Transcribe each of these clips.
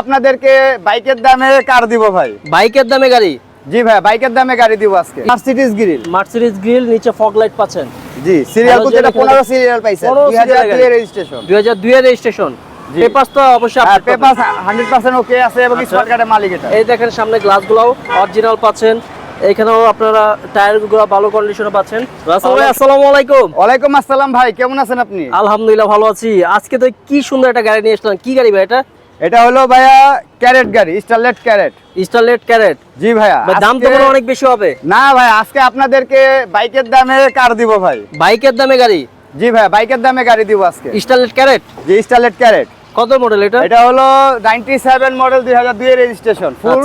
আপনাদেরকে বাইকের দামে কার দিব ভাই? বাইকের দামে গাড়ি? জি ভাই বাইকের দামে গাড়ি দিব আজকে। মার্সিডিজ গ্রিল মার্সিডিজ গ্রিল নিচে ফগ লাইট পাচ্ছেন। জি সিরিয়াল ভালো এটা 15 সিরিয়াল পাইছেন। 2002 এর রেজিস্ট্রেশন দুই হাজার দুই এর রেজিস্ট্রেশন জি। পেপার তো অবশ্যই আর update পাবেন। পেপার 100% ওকে আছে এবং আচ্ছা। স্মার্ট কার্ডের মালিক এটা। এই দেখেন সামনে গ্লাসগুলোও অরিজিনাল পাচ্ছেন। এখানেও আপনারা টায়ারগুলো ভালো কন্ডিশনে পাচ্ছেন। রাসেল ভাই আসসালামু আলাইকুম। ওয়ালাইকুম আসসালাম ভাই কেমন আছেন আপনি? আলহামদুলিল্লাহ ভালো আছি। আজকে তো কি সুন্দর একটা গাড়ি নিয়ে আসলাম কি গাড়ি ভাই এটা? এটা হলো ভাইয়া ক্যারেট গাড়ি স্টারলেট ক্যারেট। Starlet Carat? জি ভাইয়া দাম তো মনে অনেক বেশি হবে। না ভাই আজকে আপনাদেরকে বাইকের দামে কার দিব ভাই? বাইকের দামে গাড়ি? জি ভাইয়া বাইকের দামে গাড়ি দিব আজকে। Starlet Carat? জি স্টারলেট ক্যারেট। কত মডেল এটা? এটা হলো 97 মডেল 2002 এর রেজিস্ট্রেশন ফুল।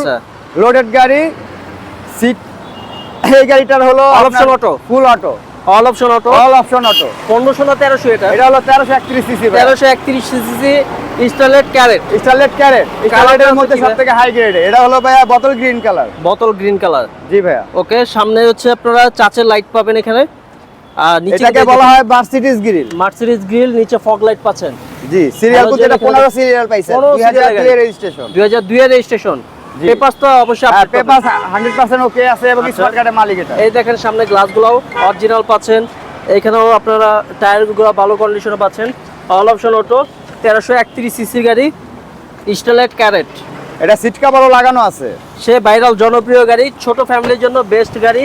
লোডেড গাড়ি। সিট এই গাড়িটার হলো All option auto full auto all option auto all option auto পনেরোশো না তেরোশো এটা? এটা হলো 1331 সিসি তেরোশো একত্রিশ CC Starlet Carat Starlet Carat স্টারলেটের মধ্যে সবথেকে হাই গ্রেড এটা হলো ভাইয়া বোতল গ্রিন কালার বোতল গ্রিন কালার জি ভাইয়া। ওকে সামনে হচ্ছে আপনারা চাচের লাইট পাবেন এখানে। আর নিচে এটাকে বলা হয় মার্সিডিজ গ্রিল মার্সিডিজ গ্রিল নিচে ফগ লাইট পাচ্ছেন। জি সিরিয়াল কিন্তু এটা 15 সিরিয়াল পাইছেন 15 serial 2002 এর রেজিস্ট্রেশন দুই হাজার দুই এর রেজিস্ট্রেশন জি। পেপার তো অবশ্যই আর update পেপার পাবেন। 100% ওকে আছে এবং আচ্ছা। স্মার্ট কার্ডের মালিক এটা। এই দেখেন সামনে গ্লাসগুলোও অরিজিনাল পাচ্ছেন। এখানেও আপনারা টায়ারগুলো ভালো কন্ডিশনে পাচ্ছেন। অল অপশন অটো তেরোশো একত্রিশ সিসি গাড়ি স্টারলাইট ক্যারেট এটা সিট কভারও লাগানো আছে। সে ভাইরাল জনপ্রিয় গাড়ি ছোট ফ্যামিলির জন্য বেস্ট গাড়ি।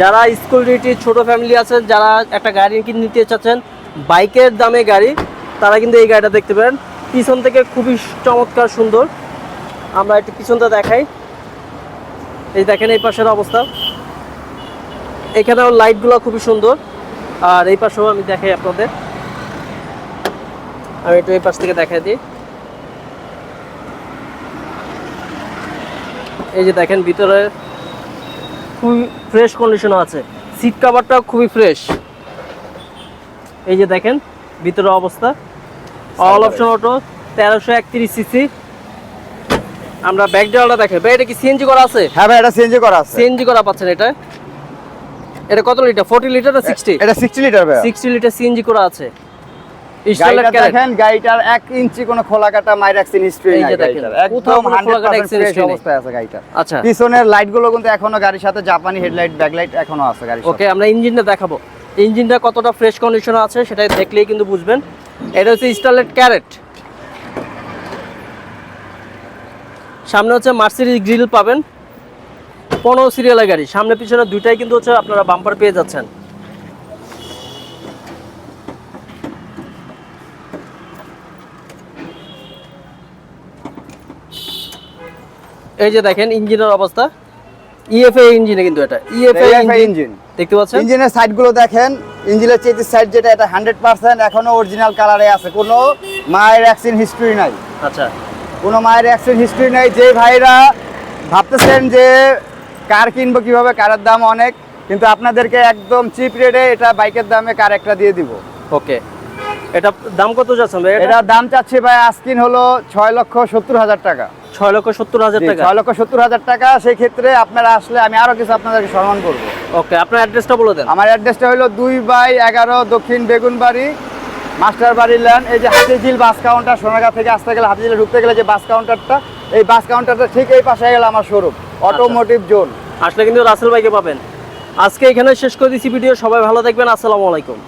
যারা স্কুল ডিউটি ছোট ফ্যামিলি আছেন যারা একটা গাড়ি কিনে নিতে চাচ্ছেন বাইকের দামে গাড়ি তারা কিন্তু এই গাড়িটা দেখতে পারেন। পিছন থেকে খুবই চমৎকার সুন্দর। আমরা একটু পিছনটা দেখাই। এই দেখেন এই পাশের অবস্থা। এখানেও লাইটগুলো খুবই সুন্দর। আর এই পাশেও আমি দেখাই আপনাদের। আমি একটু এই পাশ থেকে দেখাই দিই। এই যে দেখেন ভিতরে খুবই ফ্রেশ কন্ডিশনে আছে। সিট কাভারটাও খুবই ফ্রেশ এই যে দেখেন ভিতরে অবস্থা। অল অপশন অটো তেরোশো একত্রিশ সিসি আমরা ব্যাক ড্রাইভারটা দেখে ভাই এটা কি সিএনজি করা আছে? হ্যাঁ ভাই এটা সিএনজি করা আছে। সিএনজি করা পাচ্ছেন এটা? এটা কত লিটার ফোর্টি লিটার না সিক্সটি এটা 60 লিটার ভাই সিক্সটি লিটার সিএনজি করা আছে। দেখেন গাড়িটার 1 ইঞ্চি কোনো খোলা কাটা মাইর অ্যাক্সিন হিস্ট্রি একদম কোনো খোলা কাটা 100% accident ফ্রেশ history নেই। অবস্থায় আছে গাড়িটা। আচ্ছা। পিছনের লাইটগুলো কিন্তু এখনও গাড়ির সাথে জাপানি হেডলাইট ব্যাকলাইট এখনও আছে গাড়ির সাথে। ওকে আমরা ইঞ্জিনটা দেখাবো। ইঞ্জিনটা কতটা ফ্রেশ কন্ডিশনে আছে সেটা দেখলেই কিন্তু বুঝবেন। এটা হচ্ছে স্টারলেট ক্যারেট সামনে হচ্ছে মার্সিডিজ গ্রিল পাবেন। পনেরো সিরিয়ালের গাড়ি। সামনে পিছনে দুইটাই কিন্তু হচ্ছে আপনারা বাম্পার পেয়ে যাচ্ছেন। এই যে দেখেন ইঞ্জিনের অবস্থা। ইএফএ ইঞ্জিনে কিন্তু এটা। ইএফএ EFI ইঞ্জিন ইঞ্জিন দেখতে পাচ্ছেন? ইঞ্জিনের সাইডগুলো দেখেন। ইঞ্জিনের চেয়ে সাইড যেটা এটা 100% এখনও অরিজিনাল কালারে আছে। কোনো মায়ের অ্যাক্সিন হিস্ট্রি নাই। আচ্ছা। কোনো মায়ের অ্যাক্সিডেন্ট হিস্ট্রি নাই। যে ভাইরা ভাবতেছেন যে কার কিনবো কীভাবে কারের দাম অনেক কিন্তু আপনাদেরকে একদম চিপ রেটে এটা বাইকের দামে কার একটা দিয়ে দিব। ওকে এটা দাম কত যাচ্ছে ভাই এটা? দাম চাচ্ছি ভাই আজকিন হলো ছয় লক্ষ সত্তর হাজার টাকা। ছয় লক্ষ সত্তর হাজার টাকা? ছয় লক্ষ সত্তর হাজার টাকা সেই ক্ষেত্রে আপনারা আসলে আমি আরও কিছু আপনাদেরকে সম্মান করব। ওকে আপনার অ্যাড্রেসটা বলে দেন। আমার অ্যাড্রেসটা হলো দুই বাই এগারো দক্ষিণ বেগুনবাড়ি মাস্টার বাড়ি ল্যান্ড এই যে হাতিঝিল বাস কাউন্টার সোনাগা থেকে আসতে গেলে হাতিঝিলে ঢুকতে গেলে যে বাস কাউন্টারটা এই বাস কাউন্টারটা ঠিক এই পাশে গেলে আমার শোরুম অটোমোটিভ জোন আসলে কিন্তু রাসেল ভাইকে পাবেন। আজকে এখানে শেষ করে দিচ্ছি ভিডিও সবাই ভালো থাকবেন আসসালামু আলাইকুম।